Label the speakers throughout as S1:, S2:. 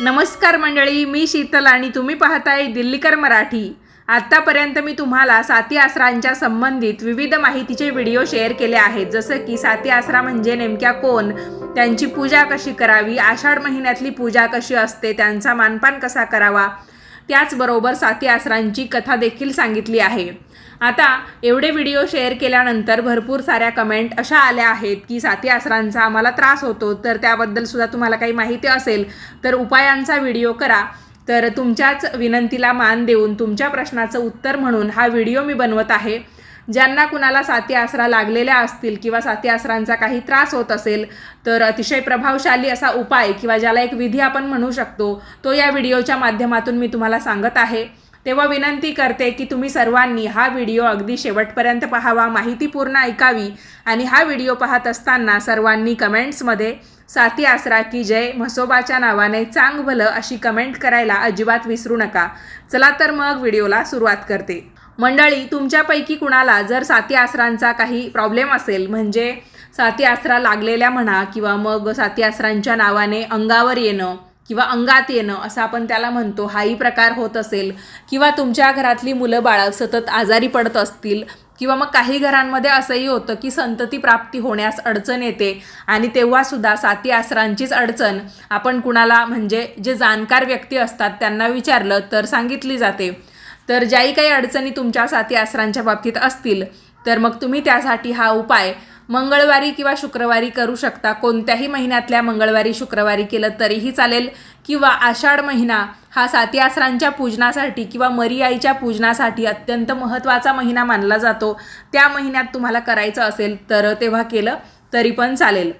S1: नमस्कार मंडळी मी शीतल आणि तुम्ही पाहताय दिल्लीकर मराठी. आत्तापर्यंत मी तुम्हाला साती आसरांच्या संबंधित विविध माहितीचे व्हिडिओ शेअर केले आहेत. जसं की साती आसरा म्हणजे नेमक्या कोण? त्यांची पूजा कशी करावी? आषाढ महिन्यातली पूजा कशी असते? त्यांचा मानपान कसा करावा? त्याचबरोबर साती आसरांची कथा देखील सांगितली आहे. आता एवढे व्हिडिओ शेअर केल्यानंतर भरपूर साऱ्या कमेंट अशा आल्या आहेत की साती आसरांचा आम्हाला त्रास होतो. तर त्याबद्दल सुद्धा तुम्हाला काही माहिती असेल तर उपायांचा व्हिडिओ करा. तर तुमच्याच विनंतीला मान देऊन तुमच्या प्रश्नाचं उत्तर म्हणून हा व्हिडिओ मी बनवत आहे. ज्यांना कुणाला साती आसरा लागलेल्या असतील किंवा साती आसरांचा काही त्रास होत असेल तर अतिशय प्रभावशाली असा उपाय किंवा ज्याला एक विधी आपण म्हणू शकतो तो या व्हिडिओच्या माध्यमातून मी तुम्हाला सांगत आहे. तेव्हा विनंती करते की तुम्ही सर्वांनी हा व्हिडिओ अगदी शेवटपर्यंत पाहावा माहितीपूर्ण ऐकावी आणि हा व्हिडिओ पाहत असताना सर्वांनी कमेंट्समध्ये साती आसरा की जय म्हसोबाच्या नावाने चांग भलं अशी कमेंट करायला अजिबात विसरू नका. चला तर मग व्हिडिओला सुरुवात करते. मंडळी तुमच्यापैकी कुणाला जर साती आसरांचा काही प्रॉब्लेम असेल म्हणजे साती आसरा लागलेल्या म्हणा किंवा मग साती आसरांच्या नावाने अंगावर येणं किंवा अंगात येणं असं आपण त्याला म्हणतो. हाही प्रकार होत असेल किंवा तुमच्या घरातली मुलं बाळं सतत आजारी पडत असतील किंवा मग काही घरांमध्ये असंही होतं की संतती प्राप्ती होण्यास अडचण येते आणि तेव्हासुद्धा साती आसरांचीच अडचण आपण कुणाला म्हणजे जे जाणकार व्यक्ती असतात त्यांना विचारलं तर सांगितली जाते. तर ज्याही काही अडचणी तुमच्या साती आसरांच्या बाबतीत असतील तर मग तुम्ही त्यासाठी हा उपाय मंगळवारी किंवा शुक्रवारी करू शकता. कोणत्याही महिन्यातल्या मंगळवारी शुक्रवारी केलं तरीही चालेल. किंवा आषाढ महिना हा साती आसरांच्या पूजनासाठी किंवा मरी आईच्या पूजनासाठी अत्यंत महत्त्वाचा महिना मानला जातो. त्या महिन्यात तुम्हाला करायचं असेल तर तेव्हा केलं तरी पण चालेल.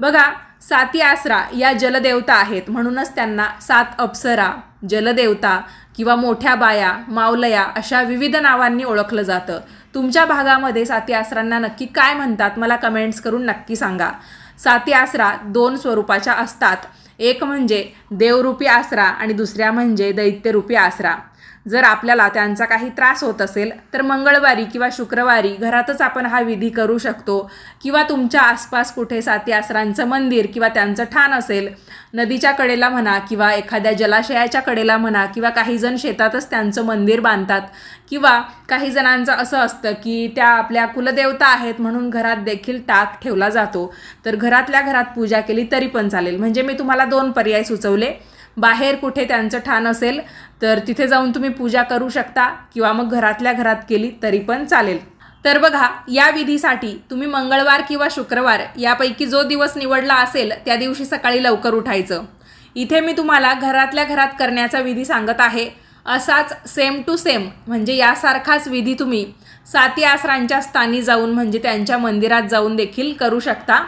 S1: बघा साती आसरा या जलदेवता आहेत. म्हणूनच त्यांना सात अप्सरा जलदेवता किंवा मोठ्या बाया मावलया अशा विविध नावांनी ओळखलं जातं. तुमच्या भागामध्ये साती आसरांना नक्की काय म्हणतात मला कमेंट्स करून नक्की सांगा. साती आसरा दोन स्वरूपाच्या असतात. एक म्हणजे देवरूपी आसरा आणि दुसऱ्या म्हणजे दैत्यरूपी आसरा. जर आपल्याला त्यांचा काही त्रास होत असेल तर मंगळवारी किंवा शुक्रवारी घरातच आपण हा विधी करू शकतो. किंवा तुमच्या आसपास कुठे साती आसरांचं मंदिर किंवा त्यांचं ठाण असेल नदीच्या कडेला म्हणा किंवा एखाद्या जलाशयाच्या कडेला म्हणा किंवा काही जण शेतातच त्यांचं मंदिर बांधतात. किंवा काही जणांचं असं असतं की त्या आपल्या कुलदेवता आहेत म्हणून घरात देखील टाक ठेवला जातो. तर घरातल्या घरात पूजा केली तरी पण चालेल. म्हणजे मी तुम्हाला दोन पर्याय सुचवले. बाहेर कुठे त्यांचं ठाण असेल तर तिथे जाऊन तुम्ही पूजा करू शकता किंवा मग घरातल्या घरात केली तरी पण चालेल. तर बघा या विधीसाठी तुम्ही मंगळवार किंवा शुक्रवार यापैकी जो दिवस निवडला असेल त्या दिवशी सकाळी लवकर उठायचं. इथे मी तुम्हाला घरातल्या घरात करण्याचा विधी सांगत आहे. असाच सेम टू सेम म्हणजे यासारखाच विधी तुम्ही साती आसरांच्या स्थानी जाऊन म्हणजे त्यांच्या मंदिरात जाऊन देखील करू शकता.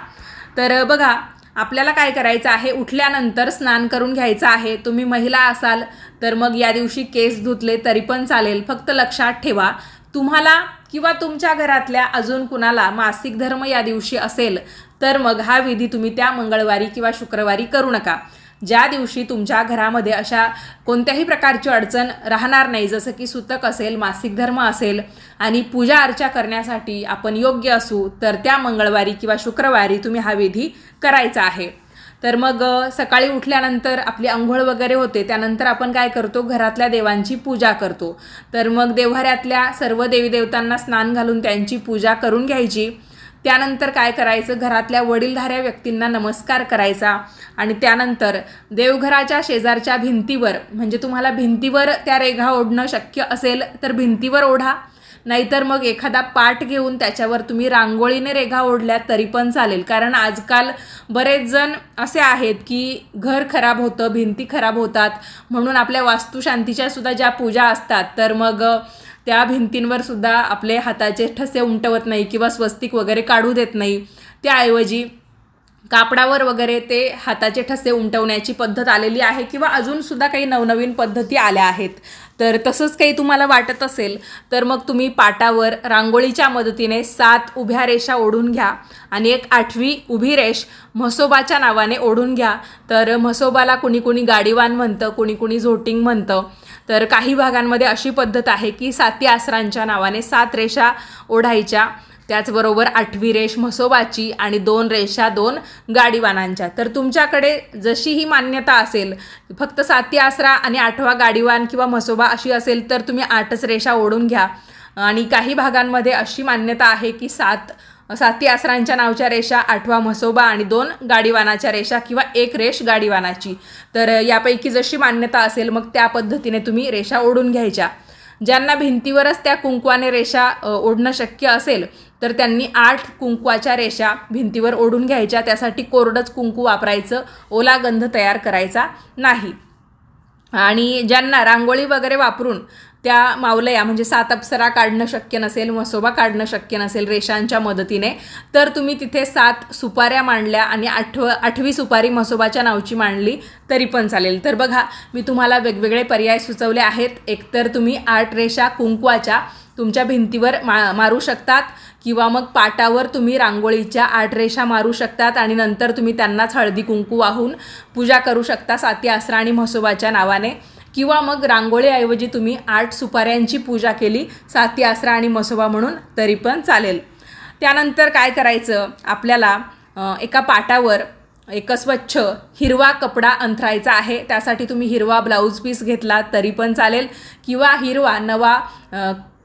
S1: तर बघा आपल्याला काय करायचं आहे? उठल्यानंतर स्नान करून घ्यायचं आहे. तुम्ही महिला असाल तर मग या दिवशी केस धुतले तरी पण चालेल. फक्त लक्षात ठेवा. तुम्हाला किंवा तुमच्या घरातल्या अजून कुणाला मासिक धर्म या दिवशी असेल तर मग हा विधी तुम्ही त्या मंगळवारी किंवा शुक्रवारी करू नका. ज्या दिवशी तुमच्या घरामध्ये अशा कोणत्याही प्रकारची अडचण राहणार नाही जसं की सुतक असेल मासिक धर्म असेल आणि पूजा अर्चा करण्यासाठी आपण योग्य असू तर त्या मंगळवारी किंवा शुक्रवारी तुम्ही हा विधी करायचा आहे. तर मग सकाळी उठल्यानंतर आपली आंघोळ वगैरे होते त्यानंतर आपण काय करतो? घरातल्या देवांची पूजा करतो. तर मग देव्हाऱ्यातल्या सर्व देवी देवतांना स्नान घालून त्यांची पूजा करून घ्यायची. त्यानंतर काय करायचं? घरातल्या वडीलधाऱ्या व्यक्तींना नमस्कार करायचा. आणि त्यानंतर देवघराच्या शेजारच्या भिंतीवर म्हणजे तुम्हाला भिंतीवर त्या रेघा ओढणं शक्य असेल तर भिंतीवर ओढा. नाहीतर मग एखादा पाठ घेऊन त्याच्यावर तुम्ही रांगोळीने रेघा ओढल्या तरी पण चालेल. कारण आजकाल बरेच जण असे आहेत की घर खराब होतं भिंती खराब होतात. म्हणून आपल्या वास्तुशांतीच्या सुद्धा ज्या पूजा असतात तर मग त्या भिंतींवर सुद्धा आपले हाताचे ठसे उमटवत नाही किंवा स्वस्तिक वगैरे काढू देत नाही. त्याऐवजी कापडावर वगैरे ते हाताचे ठसे उमटवण्याची पद्धत आलेली आहे किंवा अजूनसुद्धा काही नवनवीन पद्धती आल्या आहेत. तर तसंच काही तुम्हाला वाटत असेल तर मग तुम्ही पाटावर रांगोळीच्या मदतीने सात उभ्या रेषा ओढून घ्या आणि एक आठवी उभी रेष म्हसोबाच्या नावाने ओढून घ्या. तर म्हसोबाला कुणी कुणी गाडीवान म्हणतं कुणी कुणी झोटिंग म्हणतं. तर काही भागांमध्ये अशी पद्धत आहे की साती आसरांच्या नावाने सात रेषा ओढायच्या. त्याचबरोबर आठवी रेष म्हसोबाची आणि दोन रेषा दोन गाडीवानांच्या. तर तुमच्याकडे जशी ही मान्यता असेल फक्त साती आसरा आणि आठवा गाडीवान किंवा म्हसोबा अशी असेल तर तुम्ही आठच रेषा ओढून घ्या. आणि काही भागांमध्ये अशी मान्यता आहे की सात साती आसरांच्या नावच्या रेषा आठवा म्हसोबा आणि दोन गाडीवानाच्या रेषा किंवा एक रेष गाडीवानाची. तर यापैकी जशी मान्यता असेल मग त्या पद्धतीने तुम्ही रेषा ओढून घ्यायच्या. ज्यांना भिंतीवरच त्या कुंकवाने रेषा ओढणं शक्य असेल तर त्यांनी आठ कुंकवाच्या रेषा भिंतीवर ओढून घ्यायच्या. त्यासाठी कोरडंच कुंकू वापरायचं ओला गंध तयार करायचा नाही. आणि ज्यांना रांगोळी वगैरे वापरून त्या मावलया म्हणजे सात अप्सरा काढणं शक्य नसेल मसोबा काढणं शक्य नसेल रेषांच्या मदतीने तर तुम्ही तिथे सात सुपाऱ्या मांडल्या आणि आठव आठवी सुपारी मसोबाच्या नावची मांडली तरी पण चालेल. तर बघा मी तुम्हाला वेगवेगळे पर्याय सुचवले आहेत. एकतर तुम्ही आठ रेषा कुंकवाच्या तुमच्या भिंतीवर मा मारू शकतात किंवा मग पाटावर तुम्ही रांगोळीच्या आठ रेषा मारू शकतात आणि नंतर तुम्ही त्यांनाच हळदी कुंकू वाहून पूजा करू शकता साती आसरा आणि म्हसोबाच्या नावाने. किंवा मग रांगोळीऐवजी तुम्ही आठ सुपाऱ्यांची पूजा केली साती आसरा आणि मसोबा म्हणून तरी पण चालेल. त्यानंतर काय करायचं? आपल्याला एका पाटावर एक स्वच्छ हिरवा कपडा अंथरायचा आहे. त्यासाठी तुम्ही हिरवा ब्लाऊज पीस घेतला तरी पण चालेल. किंवा हिरवा नवा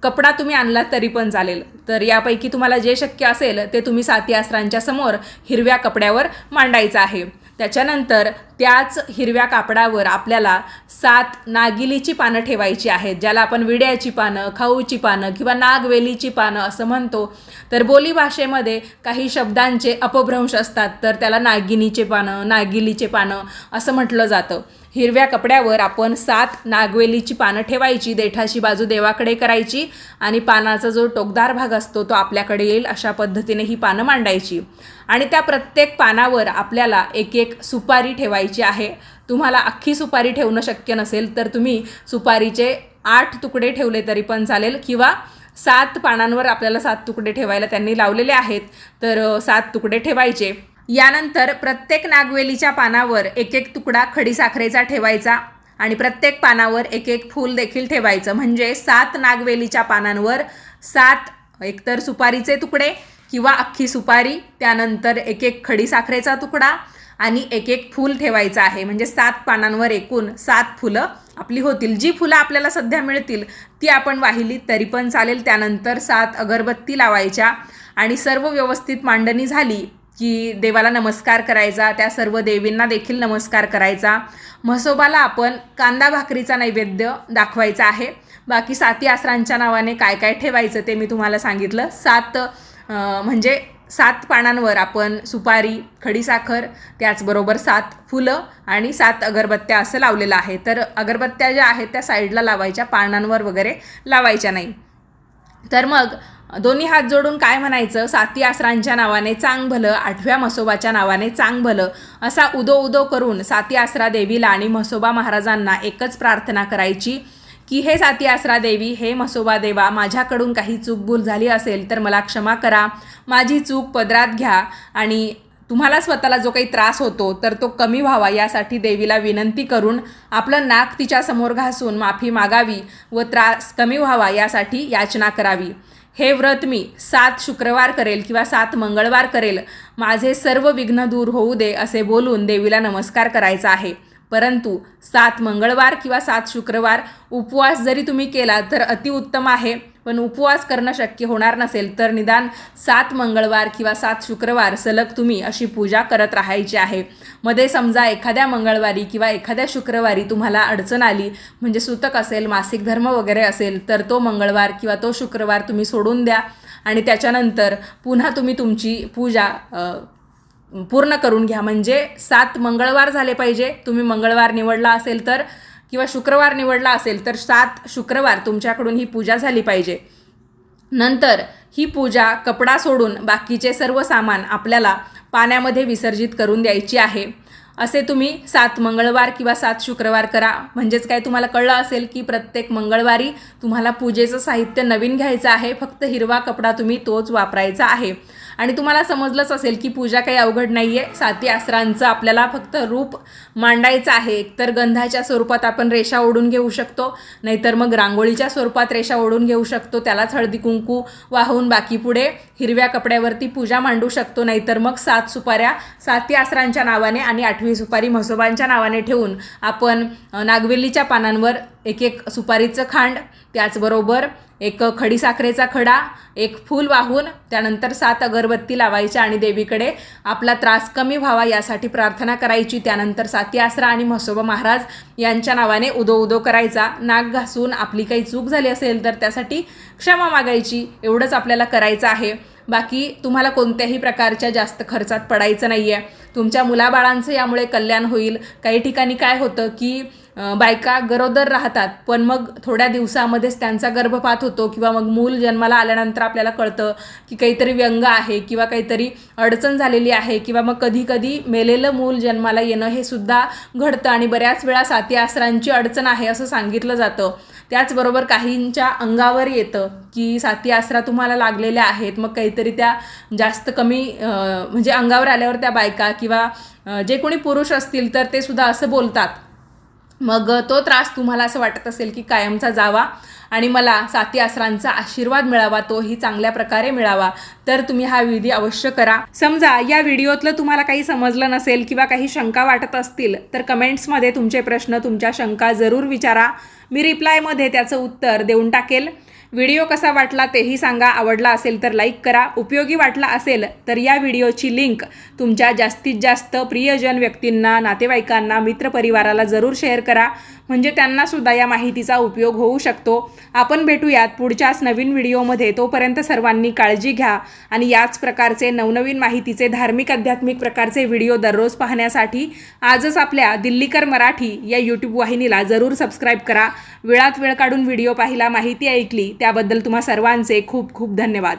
S1: कपडा तुम्ही आणला तरी पण चालेल. तर यापैकी तुम्हाला जे शक्य असेल ते तुम्ही साती आसरांच्या समोर हिरव्या कपड्यावर मांडायचं आहे. त्याच्यानंतर त्याच हिरव्या कापडावर आपल्याला सात नागिलीची पानं ठेवायची आहेत ज्याला आपण विड्याची पानं खाऊची पानं किंवा नागवेलीची पानं असं म्हणतो. तर बोलीभाषेमध्ये काही शब्दांचे अपभ्रंश असतात तर त्याला नागिनीचे पानं नागिलीचे पानं असं म्हटलं जातं. हिरव्या कपड्यावर आपण सात नागवेलीची पानं ठेवायची देठाची बाजू देवाकडे करायची आणि पानाचा जो टोकदार भाग असतो तो आपल्याकडे येईल अशा पद्धतीने ही पानं मांडायची. आणि त्या प्रत्येक पानावर आपल्याला एक एक सुपारी ठेवायची आहे. तुम्हाला अख्खी सुपारी ठेवणं शक्य नसेल तर तुम्ही सुपारीचे आठ तुकडे ठेवले तरी पण चालेल किंवा सात पानांवर आपल्याला सात तुकडे ठेवायला त्यांनी लावलेले आहेत तर सात तुकडे ठेवायचे. यानंतर प्रत्येक नागवेलीच्या पानावर एक एक तुकडा खडीसाखरेचा ठेवायचा आणि प्रत्येक पानावर एक एक फूल देखील ठेवायचं. म्हणजे सात नागवेलीच्या पानांवर सात एकतर सुपारीचे तुकडे किंवा अख्खी सुपारी त्यानंतर एक एक खडीसाखरेचा तुकडा आणि एक एक फूल ठेवायचं आहे. म्हणजे सात पानांवर एकूण सात फुलं आपली होतील. जी फुलं आपल्याला सध्या मिळतील ती आपण वाहिली तरी पण चालेल. त्यानंतर सात अगरबत्ती लावायच्या आणि सर्व व्यवस्थित मांडणी झाली की देवाला नमस्कार करायचा. त्या सर्व देवींना देखील नमस्कार करायचा. म्हसोबाला आपण कांदा भाकरीचा नैवेद्य दाखवायचा आहे. बाकी साती आसरांच्या नावाने काय काय ठेवायचं ते मी तुम्हाला सांगितलं. सात म्हणजे सात पानांवर आपण सुपारी खडीसाखर त्याचबरोबर सात फुलं आणि सात अगरबत्त्या असं लावलेलं आहे. तर अगरबत्त्या ज्या आहेत त्या साईडला लावायच्या पानांवर वगैरे लावायच्या नाही. तर मग दोन्ही हात जोडून काय म्हणायचं? साती आसरांच्या नावाने चांग भलं आठव्या म्हसोबाच्या नावाने चांग भलं असा उदो उदो करून साती आसरा देवीला आणि म्हसोबा महाराजांना एकच प्रार्थना करायची. की हे साती आसरा देवी हे म्हसोबा देवा माझ्याकडून काही चूक भूल झाली असेल तर मला क्षमा करा. माझी चूक पदरात घ्या आणि तुम्हाला स्वतःला जो काही त्रास होतो तर तो कमी व्हावा. यासाठी देवीला विनंती करून आपलं नाक तिच्यासमोर घासून माफी मागावी व त्रास कमी व्हावा यासाठी याचना करावी. हे व्रत मी सात शुक्रवार करेल किंवा सात मंगळवार करेल. माझे सर्व विघ्न दूर होऊ दे असे बोलून देवीला नमस्कार करायचा आहे. परंतु सात मंगळवार किंवा सात शुक्रवार उपवास जरी तुम्ही केला तर अतिउत्तम आहे. पण उपवास करणं शक्य होणार नसेल तर निदान सात मंगळवार किंवा सात शुक्रवार सलग तुम्ही अशी पूजा करत राहायची आहे. मध्ये समजा एखाद्या मंगळवारी किंवा एखाद्या शुक्रवारी तुम्हाला अडचण आली म्हणजे सुतक असेल मासिक धर्म वगैरे असेल तर तो मंगळवार किंवा तो शुक्रवार तुम्ही सोडून द्या. आणि त्याच्यानंतर पुन्हा तुम्ही तुमची पूजा पूर्ण करून घ्या. म्हणजे सात मंगळवार झाले पाहिजे. तुम्ही मंगळवार निवडला असेल तर किंवा शुक्रवार निवडला असेल तर सात शुक्रवार तुमच्याकडून ही पूजा झाली पाहिजे. नंतर ही पूजा कपडा सोडून बाकीचे सर्व सामान आपल्याला पाण्यामध्ये विसर्जित करून द्यायची आहे. असे तुम्ही सात मंगळवार किंवा सात शुक्रवार करा. म्हणजेच काय तुम्हाला कळलं असेल की प्रत्येक मंगळवारी तुम्हाला पूजेचं साहित्य नवीन घ्यायचं आहे. फक्त हिरवा कपडा तुम्ही तोच वापरायचा आहे. आणि तुम्हाला समजलंच असेल की पूजा काही अवघड नाही आहे साती आसरांचं आपल्याला फक्त रूप मांडायचं आहे. एकतर गंधाच्या स्वरूपात आपण रेषा ओढून घेऊ शकतो नाहीतर मग रांगोळीच्या स्वरूपात रेषा ओढून घेऊ शकतो त्यालाच हळदी कुंकू वाहून बाकी पुढे हिरव्या कपड्यावरती पूजा मांडू शकतो नाहीतर मग सात सुपाऱ्या साती आसरांच्या नावाने आणि आठवी सुपारी म्हसोबांच्या नावाने ठेवून आपण नागवेलीच्या पानांवर एक एक सुपारीचं खांड त्याचबरोबर एक खडीसाखरेचा खडा एक फूल वाहून त्यानंतर सात अगरबत्ती लावायच्या आणि देवीकडे आपला त्रास कमी व्हावा यासाठी प्रार्थना करायची. त्यानंतर साती आसरा आणि म्हसोबा महाराज यांच्या नावाने उदो उदो करायचा. नाक घासून आपली काही चूक झाली असेल तर त्यासाठी क्षमा मागायची. एवढंच आपल्याला करायचं आहे. बाकी तुम्हाला कोणत्याही प्रकारच्या जास्त खर्चात पडायचं नाही आहे तुमच्या मुलाबाळांचं यामुळे कल्याण होईल. काही ठिकाणी काय होतं की बायका गरोदर राहतात पण मग थोड्या दिवसामध्येच त्यांचा गर्भपात होतो किंवा मग मूल जन्माला आल्यानंतर आपल्याला कळतं की काहीतरी व्यंग आहे किंवा काहीतरी अडचण झालेली आहे किंवा मग कधी कधी मेलेलं मूल जन्माला येणं हे सुद्धा घडतं आणि बऱ्याच वेळा साती आसरांची अडचण आहे असं सांगितलं जातं. त्याचबरोबर काहींच्या अंगावर येतं की साती आसरा तुम्हाला लागलेल्या आहेत मग काहीतरी त्या जास्त कमी म्हणजे अंगावर आल्यावर त्या बायका किंवा जे कोणी पुरुष असतील तर ते सुद्धा असं बोलतात. मग तो त्रास तुम्हाला असं वाटत असेल की कायमचा जावा आणि मला साती आसरांचा आशीर्वाद मिळावा तोही चांगल्या प्रकारे मिळावा तर तुम्ही हा विधी अवश्य करा. समजा या व्हिडिओतलं तुम्हाला काही समजलं नसेल किंवा काही शंका वाटत असतील तर कमेंट्समध्ये तुमचे प्रश्न तुमच्या शंका जरूर विचारा. मी रिप्लायमध्ये त्याचं उत्तर देऊन टाकेल. व्हिडिओ कसा वाटला तेही सांगा. आवडला असेल तर लाईक करा. उपयोगी वाटला असेल तर या व्हिडिओची लिंक तुमच्या जास्तीत जास्त प्रियजन व्यक्तींना नातेवाईकांना मित्रपरिवाराला जरूर शेअर करा. म्हणजे त्यांनासुद्धा या माहितीचा उपयोग होऊ शकतो. आपण भेटूयात पुढच्याच नवीन व्हिडिओमध्ये. तोपर्यंत सर्वांनी काळजी घ्या आणि याच प्रकारचे नवनवीन माहितीचे धार्मिक आध्यात्मिक प्रकारचे व्हिडिओ दररोज पाहण्यासाठी आजच आपल्या दिल्लीकर मराठी या यूट्यूब वाहिनीला जरूर सबस्क्राईब करा. वेळात वेळ काढून व्हिडिओ पाहिला माहिती ऐकली त्याबद्दल तुम्हा सर्वांचे खूप खूप धन्यवाद.